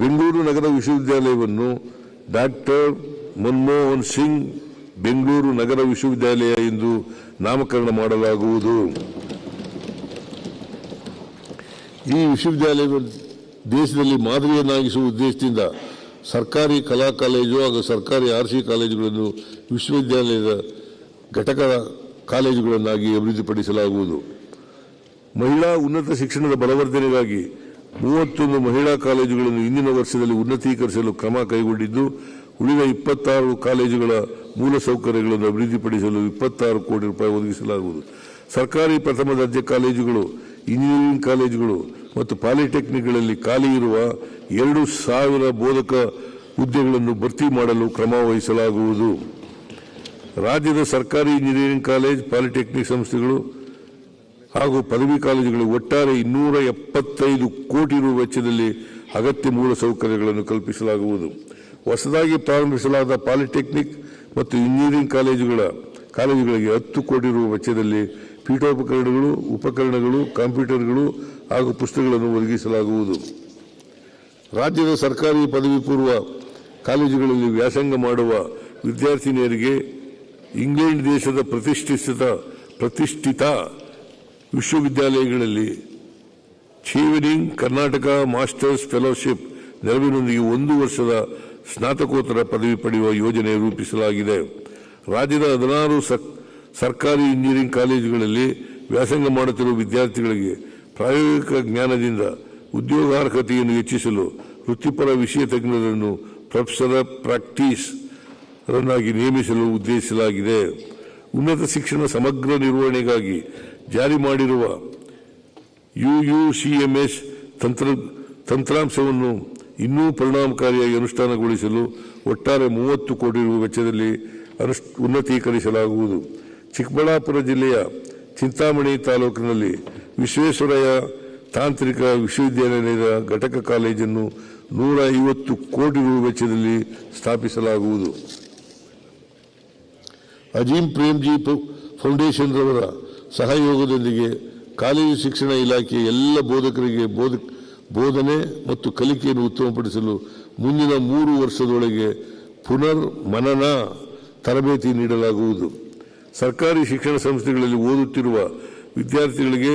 ಬೆಂಗಳೂರು ನಗರ ವಿಶ್ವವಿದ್ಯಾಲಯವನ್ನು ಡಾಕ್ಟರ್ ಮನಮೋಹನ್ ಸಿಂಗ್ ಬೆಂಗಳೂರು ನಗರ ವಿಶ್ವವಿದ್ಯಾಲಯ ಎಂದು ನಾಮಕರಣ ಮಾಡಲಾಗುವುದು. ಈ ವಿಶ್ವವಿದ್ಯಾಲಯವನ್ನು ದೇಶದಲ್ಲಿ ಮಾದರಿಯನ್ನಾಗಿಸುವ ಉದ್ದೇಶದಿಂದ ಸರ್ಕಾರಿ ಕಲಾ ಕಾಲೇಜು ಹಾಗೂ ಸರ್ಕಾರಿ ಆರ್ ಸಿ ಕಾಲೇಜುಗಳನ್ನು ವಿಶ್ವವಿದ್ಯಾಲಯದ ಘಟಕ ಕಾಲೇಜುಗಳನ್ನಾಗಿ ಅಭಿವೃದ್ಧಿಪಡಿಸಲಾಗುವುದು. ಮಹಿಳಾ ಉನ್ನತ ಶಿಕ್ಷಣದ ಬಲವರ್ಧನೆಗಾಗಿ ಮೂವತ್ತೊಂದು ಮಹಿಳಾ ಕಾಲೇಜುಗಳನ್ನು ಇಂದಿನ ವರ್ಷದಲ್ಲಿ ಉನ್ನತೀಕರಿಸಲು ಕ್ರಮ ಕೈಗೊಂಡಿದ್ದು, ಉಳಿದ ಇಪ್ಪತ್ತಾರು ಕಾಲೇಜುಗಳ ಮೂಲಸೌಕರ್ಯಗಳನ್ನು ಅಭಿವೃದ್ಧಿಪಡಿಸಲು ಇಪ್ಪತ್ತಾರು ಕೋಟಿ ರೂಪಾಯಿ ಒದಗಿಸಲಾಗುವುದು. ಸರ್ಕಾರಿ ಪ್ರಥಮ ದರ್ಜೆ ಕಾಲೇಜುಗಳು, ಇಂಜಿನಿಯರಿಂಗ್ ಕಾಲೇಜುಗಳು ಮತ್ತು ಪಾಲಿಟೆಕ್ನಿಕ್ಗಳಲ್ಲಿ ಖಾಲಿ ಇರುವ ಎರಡು ಸಾವಿರ ಬೋಧಕ ಹುದ್ದೆಗಳನ್ನು ಭರ್ತಿ ಮಾಡಲು ಕ್ರಮ ವಹಿಸಲಾಗುವುದು. ರಾಜ್ಯದ ಸರ್ಕಾರಿ ಇಂಜಿನಿಯರಿಂಗ್ ಕಾಲೇಜ್, ಪಾಲಿಟೆಕ್ನಿಕ್ ಸಂಸ್ಥೆಗಳು ಹಾಗೂ ಪದವಿ ಕಾಲೇಜುಗಳು ಒಟ್ಟಾರೆ ಇನ್ನೂರ ಎಪ್ಪತ್ತೈದು ಕೋಟಿ ರು ವೆಚ್ಚದಲ್ಲಿ ಅಗತ್ಯ ಮೂಲಸೌಕರ್ಯಗಳನ್ನು ಕಲ್ಪಿಸಲಾಗುವುದು. ಹೊಸದಾಗಿ ಪ್ರಾರಂಭಿಸಲಾದ ಪಾಲಿಟೆಕ್ನಿಕ್ ಮತ್ತು ಇಂಜಿನಿಯರಿಂಗ್ ಕಾಲೇಜುಗಳ, ಕಾಲೇಜುಗಳಿಗೆ ಹತ್ತು ಕೋಟಿ ರು ವೆಚ್ಚದಲ್ಲಿ ಪೀಠೋಪಕರಣಗಳು, ಉಪಕರಣಗಳು, ಕಂಪ್ಯೂಟರ್ಗಳು ಹಾಗೂ ಪುಸ್ತಕಗಳನ್ನು ಒದಗಿಸಲಾಗುವುದು. ರಾಜ್ಯದ ಸರ್ಕಾರಿ ಪದವಿ ಪೂರ್ವ ಕಾಲೇಜುಗಳಲ್ಲಿ ವ್ಯಾಸಂಗ ಮಾಡುವ ವಿದ್ಯಾರ್ಥಿನಿಯರಿಗೆ ಇಂಗ್ಲೆಂಡ್ ದೇಶದ ಪ್ರತಿಷ್ಠಿತ ಪ್ರತಿಷ್ಠಿತ ವಿಶ್ವವಿದ್ಯಾಲಯಗಳಲ್ಲಿ ಚೀವಿನಿಂಗ್ ಕರ್ನಾಟಕ ಮಾಸ್ಟರ್ಸ್ ಫೆಲೋಶಿಪ್ ನೆರವಿನೊಂದಿಗೆ ಒಂದು ವರ್ಷದ ಸ್ನಾತಕೋತ್ತರ ಪದವಿ ಪಡೆಯುವ ಯೋಜನೆ ರೂಪಿಸಲಾಗಿದೆ. ರಾಜ್ಯದ ಹದಿನಾರು ಸರ್ಕಾರಿ ಇಂಜಿನಿಯರಿಂಗ್ ಕಾಲೇಜುಗಳಲ್ಲಿ ವ್ಯಾಸಂಗ ಮಾಡುತ್ತಿರುವ ವಿದ್ಯಾರ್ಥಿಗಳಿಗೆ ಪ್ರಾಯೋಗಿಕ ಜ್ಞಾನದಿಂದ ಉದ್ಯೋಗಾರ್ಹತೆಯನ್ನು ಹೆಚ್ಚಿಸಲು ವೃತ್ತಿಪರ ವಿಷಯ ತಜ್ಞರನ್ನು ಪ್ರೊಫೆಸರ್ ಪ್ರಾಕ್ಟೀಸ್ ರನ್ನಾಗಿ ನೇಮಿಸಲು ಉದ್ದೇಶಿಸಲಾಗಿದೆ. ಉನ್ನತ ಶಿಕ್ಷಣ ಸಮಗ್ರ ನಿರ್ವಹಣೆಗಾಗಿ ಜಾರಿ ಮಾಡಿರುವ ಎಸ್ ತಂತ್ರ, ತಂತ್ರಾಂಶವನ್ನು ಇನ್ನೂ ಪರಿಣಾಮಕಾರಿಯಾಗಿ ಅನುಷ್ಠಾನಗೊಳಿಸಲು ಒಟ್ಟಾರೆ ಮೂವತ್ತು ಕೋಟಿ ರೂಪಾಯಿ ವೆಚ್ಚದಲ್ಲಿ ಅನುಷ್ ಉನ್ನತೀಕರಿಸಲಾಗುವುದು. ಚಿಕ್ಕಬಳ್ಳಾಪುರ ಜಿಲ್ಲೆಯ ಚಿಂತಾಮಣಿ ತಾಲೂಕಿನಲ್ಲಿ ವಿಶ್ವೇಶ್ವರಯ್ಯ ತಾಂತ್ರಿಕ ವಿಶ್ವವಿದ್ಯಾಲಯದ ಘಟಕ ಕಾಲೇಜನ್ನು ನೂರ ಐವತ್ತು ಕೋಟಿ ರೂಪಾಯಿ ವೆಚ್ಚದಲ್ಲಿ ಸ್ಥಾಪಿಸಲಾಗುವುದು. ಅಜೀಂ ಪ್ರೇಮ್ಜಿ ಫೌಂಡೇಶನ್ ರವರ ಸಹಯೋಗದೊಂದಿಗೆ ಕಾಲೇಜು ಶಿಕ್ಷಣ ಇಲಾಖೆ ಎಲ್ಲ ಬೋಧಕರಿಗೆ ಬೋಧ, ಬೋಧನೆ ಮತ್ತು ಕಲಿಕೆಯನ್ನು ಉತ್ತಮಪಡಿಸಲು ಮುಂದಿನ ಮೂರು ವರ್ಷದೊಳಗೆ ಪುನರ್ ಮನನ ತರಬೇತಿ ನೀಡಲಾಗುವುದು. ಸರ್ಕಾರಿ ಶಿಕ್ಷಣ ಸಂಸ್ಥೆಗಳಲ್ಲಿ ಓದುತ್ತಿರುವ ವಿದ್ಯಾರ್ಥಿಗಳಿಗೆ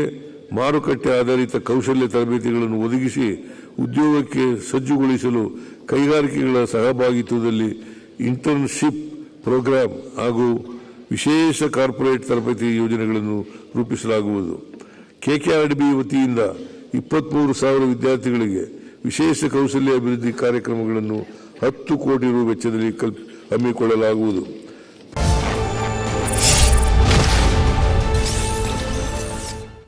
ಮಾರುಕಟ್ಟೆ ಆಧಾರಿತ ಕೌಶಲ್ಯ ತರಬೇತಿಗಳನ್ನು ಒದಗಿಸಿ ಉದ್ಯೋಗಕ್ಕೆ ಸಜ್ಜುಗೊಳಿಸಲು ಕೈಗಾರಿಕೆಗಳ ಸಹಭಾಗಿತ್ವದಲ್ಲಿ ಇಂಟರ್ನ್ಶಿಪ್ ಪ್ರೋಗ್ರಾಂ ಹಾಗೂ ವಿಶೇಷ ಕಾರ್ಪೊರೇಟ್ ತರಬೇತಿ ಯೋಜನೆಗಳನ್ನು ರೂಪಿಸಲಾಗುವುದು. ಕೆಕೆಆರ್ಡಿಬಿ ವತಿಯಿಂದ ಇಪ್ಪತ್ಮೂರು ಸಾವಿರ ವಿದ್ಯಾರ್ಥಿಗಳಿಗೆ ವಿಶೇಷ ಕೌಶಲ್ಯ ಅಭಿವೃದ್ಧಿ ಕಾರ್ಯಕ್ರಮಗಳನ್ನು ಹತ್ತು ಕೋಟಿ ರು ವೆಚ್ಚದಲ್ಲಿ ಕಲ್ಪ್, ಹಮ್ಮಿಕೊಳ್ಳಲಾಗುವುದು.